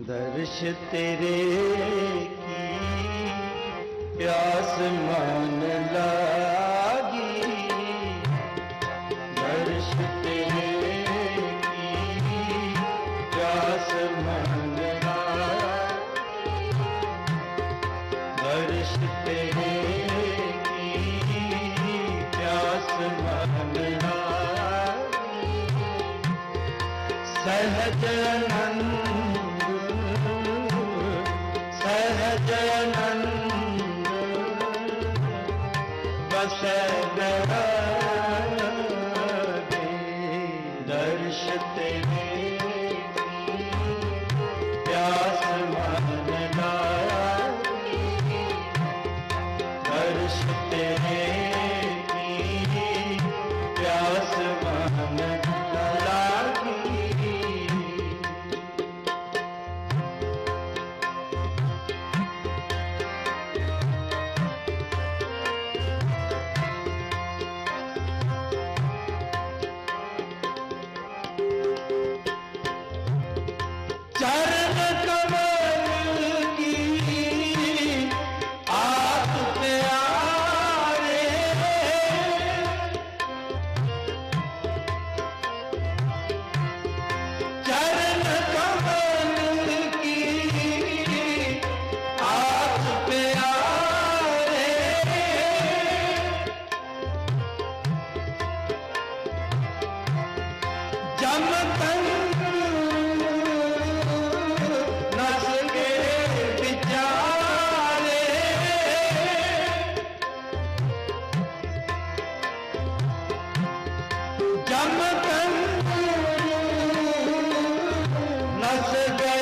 ਦਰਸ਼ ਤੇਰੇ ਕੀ? ਪਿਆਸ ਮਨ ਲਾਗੀ। ਦਰਸ਼ ਤੇਰੇ ਕੀ? ਪਿਆਸ ਮਨ ਲਾਗੀ। ਦਰਸ਼ ਤੇਰੇ ਕੀ? ਪਿਆਸ ਮਨ ਲਾਗੀ। ਸਹਜ ਆਨੰਦ ਬਸੈ ਗਰਾਗੇ ਦਰਸ਼ ਤੇਰੇ ਜਮ ਤੰਗ ਨਸ ਕੇ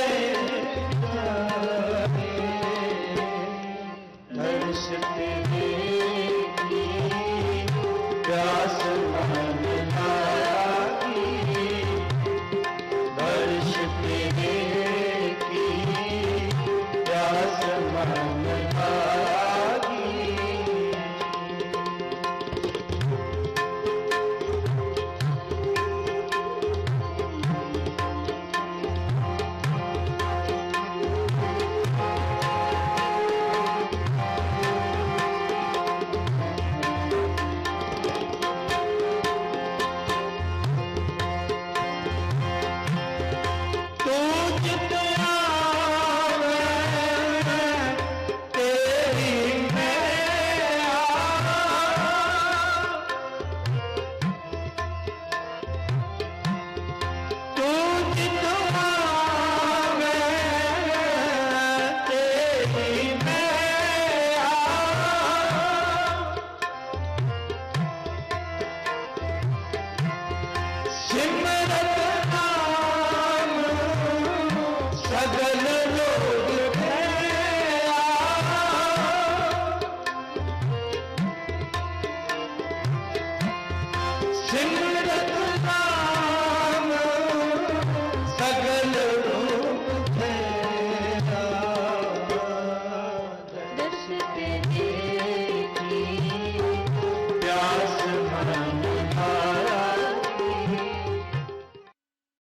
ਸਗਲ